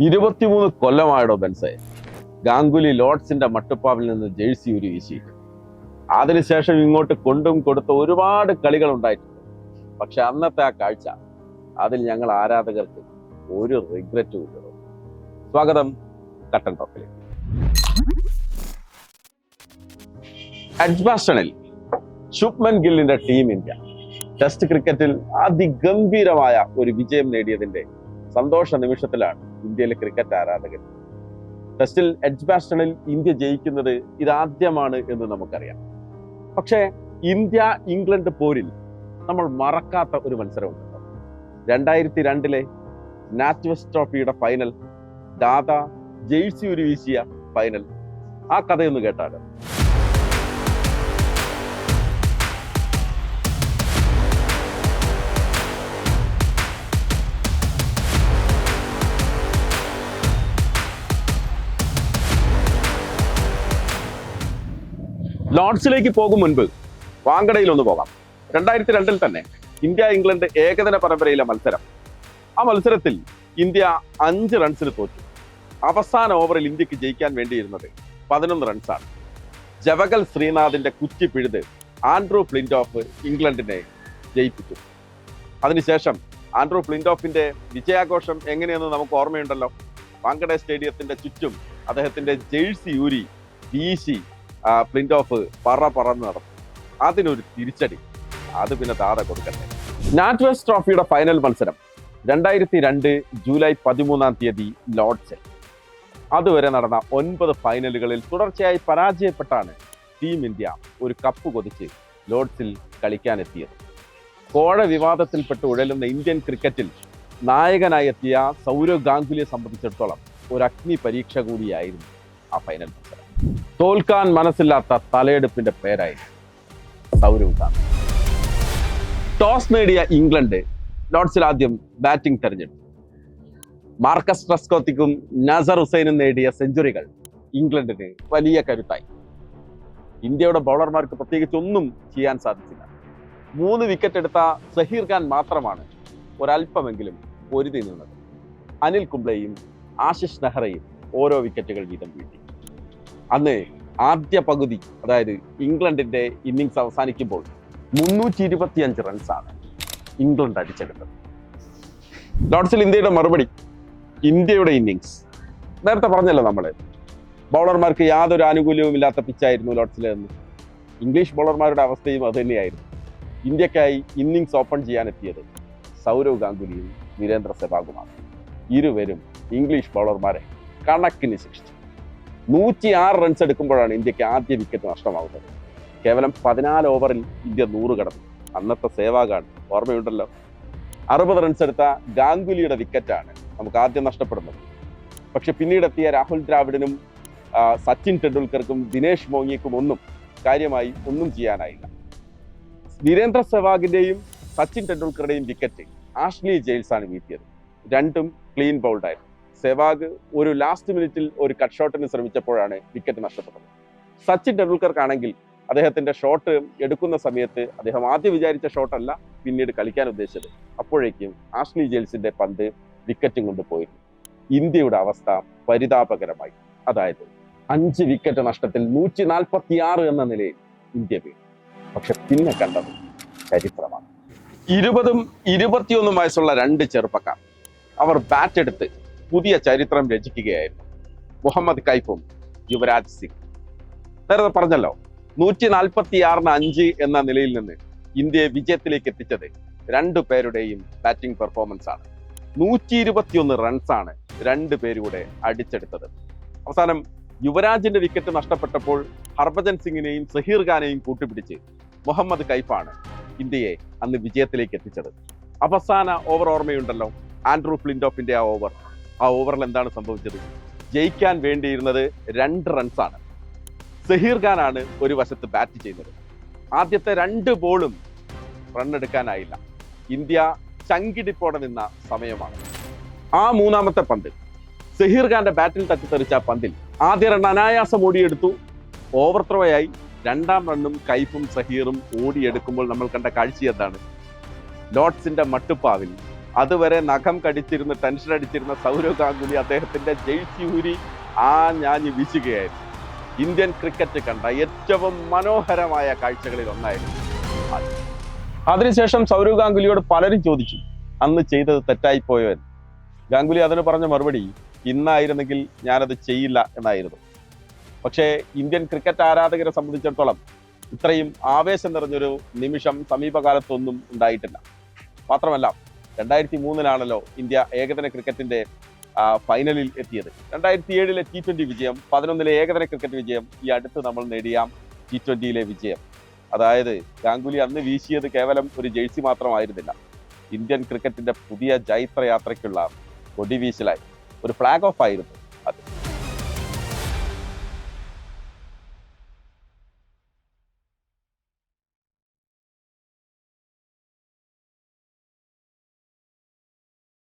ഇരുപത്തിമൂന്ന് കൊല്ലമായടോ ബെൻസെ ഗാംഗുലി ലോർഡ്സിന്റെ മട്ടുപ്പാവിൽ നിന്ന് ജേഴ്സി ഒരു വീശി അതിനുശേഷം ഇങ്ങോട്ട് കൊണ്ടും കൊടുത്ത ഒരുപാട് കളികൾ ഉണ്ടായിട്ടുണ്ട്. പക്ഷെ അന്നത്തെ ആ കാഴ്ച അതിൽ ഞങ്ങൾ ആരാധകർക്ക് ഒരു റിഗ്രറ്റും ഇല്ല. സ്വാഗതം കട്ടൻ ടോപ്പിലേക്ക്. അഡ്ബാസ്റ്റണിൽ ശുഭ്മൻ ഗില്ലിന്റെ ടീം ഇന്ത്യ. ടെസ്റ്റ് ക്രിക്കറ്റിൽ അതിഗംഭീരമായ ഒരു വിജയം നേടിയതിന്റെ സന്തോഷ നിമിഷത്തിലാണ് ഇന്ത്യയിലെ ക്രിക്കറ്റ് ആരാധകർ ടെസ്റ്റിൽ എഡ്ജ്ബാസ്റ്റണിൽ ഇന്ത്യ ജയിക്കുന്നത് ഇതാദ്യമാണ് എന്ന് നമുക്കറിയാം. പക്ഷേ ഇന്ത്യ ഇംഗ്ലണ്ട് പോരിൽ നമ്മൾ മറക്കാത്ത ഒരു മത്സരമുണ്ട്. രണ്ടായിരത്തി രണ്ടിലെ നാറ്റ്വസ് ട്രോഫിയുടെ ഫൈനൽ ദാദ ജെയ്സി ഒരു വീശിയ ഫൈനൽ ആ കഥയൊന്ന് കേട്ടാലോ? ലോർഡ്സിലേക്ക് പോകും മുൻപ് വാങ്കടയിൽ ഒന്ന് പോകാം. രണ്ടായിരത്തി രണ്ടിൽ തന്നെ ഇന്ത്യ ഇംഗ്ലണ്ട് ഏകദിന പരമ്പരയിലെ മത്സരം. ആ മത്സരത്തിൽ ഇന്ത്യ അഞ്ച് റൺസിന് തോറ്റു. അവസാന ഓവറിൽ ഇന്ത്യയ്ക്ക് ജയിക്കാൻ വേണ്ടിയിരുന്നത് പതിനൊന്ന് റൺസാണ് ജവഗൽ ശ്രീനാഥിന്റെ കുറ്റി പിഴുത് ആൻഡ്രൂ ഫ്ലിൻഡോഫ് ഇംഗ്ലണ്ടിനെ ജയിപ്പിച്ചു. അതിനുശേഷം ആൻഡ്രൂ ഫ്ലിൻഡോഫിന്റെ വിജയാഘോഷം എങ്ങനെയെന്ന് നമുക്ക് ഓർമ്മയുണ്ടല്ലോ. വാങ്കഡെ സ്റ്റേഡിയത്തിന്റെ ചുറ്റും അദ്ദേഹത്തിന്റെ ജേഴ്സി ഊരി വീശി ആ, ഓഫ് പറ പറന്ന് നടന്നു അതിനൊരു തിരിച്ചടി. അത് പിന്നെ താഴെ കൊടുക്കട്ടെ നാറ്റ് വെസ്റ്റ് ട്രോഫിയുടെ ഫൈനൽ മത്സരം രണ്ടായിരത്തി രണ്ട് ജൂലൈ പതിമൂന്നാം തീയതി ലോഡ്സിൽ അതുവരെ നടന്ന ഒൻപത് ഫൈനലുകളിൽ തുടർച്ചയായി പരാജയപ്പെട്ടാണ് ടീം ഇന്ത്യ ഒരു കപ്പ് കൊതിച്ച് ലോഡ്സിൽ കളിക്കാനെത്തിയത്. കോഴ വിവാദത്തിൽപ്പെട്ട് ഉഴലുന്ന ഇന്ത്യൻ ക്രിക്കറ്റിൽ നായകനായി എത്തിയ സൗരവ് ഗാംഗുലിയെ സംബന്ധിച്ചിടത്തോളം ഒരു അഗ്നി പരീക്ഷ കൂടിയായിരുന്നു ആ ഫൈനൽ മത്സരം. തോൽക്കാൻ മനസ്സില്ലാത്ത തലയെടുപ്പിന്റെ പേരായിരുന്നു സൗരവ് ഗാംഗുലി ടോസ് നേടിയ ഇംഗ്ലണ്ട് ലോർഡ്സിൽ ആദ്യം ബാറ്റിംഗ് തെരഞ്ഞെടുത്തു. മാർക്കസ് ട്രസ്കോത്തിക്കും നസർ ഹുസൈനും നേടിയ സെഞ്ചുറികൾ ഇംഗ്ലണ്ടിന് വലിയ കരുത്തായി. ഇന്ത്യയുടെ ബൗളർമാർക്ക് പ്രത്യേകിച്ച് ഒന്നും ചെയ്യാൻ സാധിച്ചില്ല. മൂന്ന് വിക്കറ്റ് എടുത്ത സഹീർ ഖാൻ മാത്രമാണ് ഒരല്പമെങ്കിലും പൊരുതി നിന്നത്. അനിൽ കുംബ്ലയും ആശിഷ് നെഹ്റയും ഓരോ വിക്കറ്റുകൾ വീതം വീഴ്ത്തി. അന്ന് ആദ്യ പകുതി അതായത് ഇംഗ്ലണ്ടിന്റെ ഇന്നിങ്സ് അവസാനിക്കുമ്പോൾ മുന്നൂറ്റി ഇരുപത്തിയഞ്ച് റൺസാണ് ഇംഗ്ലണ്ട് അടിച്ചെടുത്തത്. ലോർഡ്സിൽ ഇന്ത്യയുടെ മറുപടി ഇന്ത്യയുടെ ഇന്നിങ്സ് നേരത്തെ പറഞ്ഞല്ലോ നമ്മൾ ബൗളർമാർക്ക് യാതൊരു ആനുകൂല്യവും ഇല്ലാത്ത പിച്ചായിരുന്നു ലോർഡ്സിലെ എന്ന് ഇംഗ്ലീഷ് ബൗളർമാരുടെ അവസ്ഥയും അതുതന്നെയായിരുന്നു ഇന്ത്യക്കായി ഇന്നിങ്സ് ഓപ്പൺ ചെയ്യാനെത്തിയത് സൗരവ് ഗാംഗുലിയും വീരേന്ദ്ര സെവാഗുമാണ് ഇരുവരും ഇംഗ്ലീഷ് ബൗളർമാരെ കണക്കിന് ശിക്ഷിച്ചു. നൂറ്റി ആറ് റൺസ് എടുക്കുമ്പോഴാണ് ഇന്ത്യയ്ക്ക് ആദ്യ വിക്കറ്റ് നഷ്ടമാകുന്നത് കേവലം പതിനാല് ഓവറിൽ ഇന്ത്യ നൂറ് കടന്നു. അന്നത്തെ സേവാഗാണ് ഓർമ്മയുണ്ടല്ലോ? അറുപത് റൺസ് എടുത്ത ഗാംഗുലിയുടെ വിക്കറ്റാണ് നമുക്ക് ആദ്യം നഷ്ടപ്പെടുന്നത്. പക്ഷെ പിന്നീട് എത്തിയ രാഹുൽ ദ്രാവിഡിനും സച്ചിൻ ടെണ്ടുൽക്കർക്കും ദിനേഷ് മോങ്ങിയക്കും ഒന്നും കാര്യമായി ഒന്നും ചെയ്യാനായില്ല. വീരേന്ദ്ര സെവാഗിന്റെയും സച്ചിൻ ടെണ്ടുൽക്കറുടെയും വിക്കറ്റ് ആഷ്ലി ജെയിൽസാണ് വീഴ്ത്തിയത്. രണ്ടും ക്ലീൻ ബൗൾഡായിരുന്നു സെവാഗ് ഒരു ലാസ്റ്റ് മിനിറ്റിൽ ഒരു കട്ട് ഷോട്ടിന് ശ്രമിച്ചപ്പോഴാണ് വിക്കറ്റ് നഷ്ടപ്പെട്ടത്. സച്ചിൻ ടെണ്ടുൽക്കർക്കാണെങ്കിൽ അദ്ദേഹത്തിന്റെ ഷോട്ട് എടുക്കുന്ന സമയത്ത് അദ്ദേഹം ആദ്യം വിചാരിച്ച ഷോട്ടല്ല പിന്നീട് കളിക്കാൻ ഉദ്ദേശിച്ചത്. അപ്പോഴേക്കും ആഷ്ലി ജെയിൽസിന്റെ പന്ത് വിക്കറ്റും കൊണ്ട് പോയിരുന്നു ഇന്ത്യയുടെ അവസ്ഥ പരിതാപകരമായി. അതായത് അഞ്ച് വിക്കറ്റ് നഷ്ടത്തിൽ നൂറ്റി നാൽപ്പത്തി ആറ് എന്ന നിലയിൽ ഇന്ത്യ വീണു. പക്ഷെ പിന്നെ കണ്ടത് ചരിത്രമാണ്. ഇരുപതും ഇരുപത്തിയൊന്നും വയസ്സുള്ള രണ്ട് ചെറുപ്പക്കാർ. അവർ ബാറ്റ് എടുത്ത് പുതിയ ചരിത്രം രചിക്കുകയായിരുന്നു. മുഹമ്മദ് കൈഫും യുവരാജ് സിംഗ്. നേരത്തെ പറഞ്ഞല്ലോ നൂറ്റി നാൽപ്പത്തി ആറിന് അഞ്ച് എന്ന നിലയിൽ നിന്ന് ഇന്ത്യയെ വിജയത്തിലേക്ക് എത്തിച്ചത് രണ്ടു പേരുടെയും ബാറ്റിംഗ് പെർഫോമൻസ് ആണ്. നൂറ്റി ഇരുപത്തിയൊന്ന് റൺസാണ് രണ്ടു പേരുടെ അടിച്ചെടുത്തത്. അവസാനം യുവരാജിന്റെ വിക്കറ്റ് നഷ്ടപ്പെട്ടപ്പോൾ ഹർഭജൻ സിംഗിനെയും സഹീർ ഖാനെയും കൂട്ടുപിടിച്ച് മുഹമ്മദ് കൈഫാണ് ഇന്ത്യയെ അന്ന് വിജയത്തിലേക്ക് എത്തിച്ചത്. അവസാന ഓവർ ഓർമ്മയുണ്ടല്ലോ ആൻഡ്രൂ ഫ്ലിൻഡോഫിന്റെ ആ ഓവർ ആ ഓവറിൽ എന്താണ് സംഭവിച്ചത്? ജയിക്കാൻ വേണ്ടിയിരുന്നത് രണ്ട് റൺസാണ് സഹീർ ഖാനാണ് ഒരു വശത്ത് ബാറ്റ് ചെയ്യുന്നത്. ആദ്യത്തെ രണ്ട് ബോളും റൺ എടുക്കാനായില്ല. ഇന്ത്യ ചങ്കിടിപ്പോടെ നിന്ന സമയമാണ്. ആ മൂന്നാമത്തെ പന്ത്. സഹീർ ഖാന്റെ ബാറ്റിൽ തട്ടിത്തെറിച്ച പന്തിൽ ആദ്യ റൺ അനായാസം ഓടിയെടുത്തു. ഓവർ ത്രോയായി രണ്ടാം റണ്ണും കൈഫും സഹീറും ഓടിയെടുക്കുമ്പോൾ നമ്മൾ കണ്ട കാഴ്ച എന്താണ്? ലോഡ്സിന്റെ മട്ടുപ്പാവിൽ അതുവരെ നഖം കടിച്ചിരുന്ന് ടെൻഷൻ അടിച്ചിരുന്ന സൗരവ് ഗാംഗുലി അദ്ദേഹത്തിന്റെ ജെയ്സി ഊരി ആ ഞാഞ്ഞ് വീശുകയായിരുന്നു. ഇന്ത്യൻ ക്രിക്കറ്റ് കണ്ട ഏറ്റവും മനോഹരമായ കാഴ്ചകളിൽ ഒന്നായിരുന്നു അത്. അതിനുശേഷം സൗരവ് ഗാംഗുലിയോട് പലരും ചോദിച്ചു അന്ന് ചെയ്തത് തെറ്റായിപ്പോയോ ഗാംഗുലി അതിന് പറഞ്ഞ മറുപടി ഇന്നായിരുന്നെങ്കിൽ ഞാനത് ചെയ്യില്ല എന്നായിരുന്നു. പക്ഷേ ഇന്ത്യൻ ക്രിക്കറ്റ് ആരാധകരെ സംബന്ധിച്ചിടത്തോളം ഇത്രയും ആവേശം നിറഞ്ഞൊരു നിമിഷം സമീപകാലത്തൊന്നും ഉണ്ടായിട്ടില്ല. മാത്രമല്ല രണ്ടായിരത്തി മൂന്നിലാണല്ലോ ഇന്ത്യ ഏകദിന ക്രിക്കറ്റിന്റെ ഫൈനലിൽ എത്തിയത്. രണ്ടായിരത്തി ഏഴിലെ ടി ട്വന്റി വിജയം പതിനൊന്നിലെ ഏകദിന ക്രിക്കറ്റ് വിജയം ഈ അടുത്ത് നമ്മൾ നേടിയ ടി ട്വന്റിയിലെ വിജയം. അതായത് ഗാംഗുലി അന്ന് വീശിയത് കേവലം ഒരു ജേഴ്സി മാത്രമായിരുന്നില്ല. ഇന്ത്യൻ ക്രിക്കറ്റിന്റെ പുതിയ ജൈത്രയാത്രയ്ക്കുള്ള കൊടിവീശലായി. ഒരു ഫ്ലാഗ് ഓഫ് ആയിരുന്നു.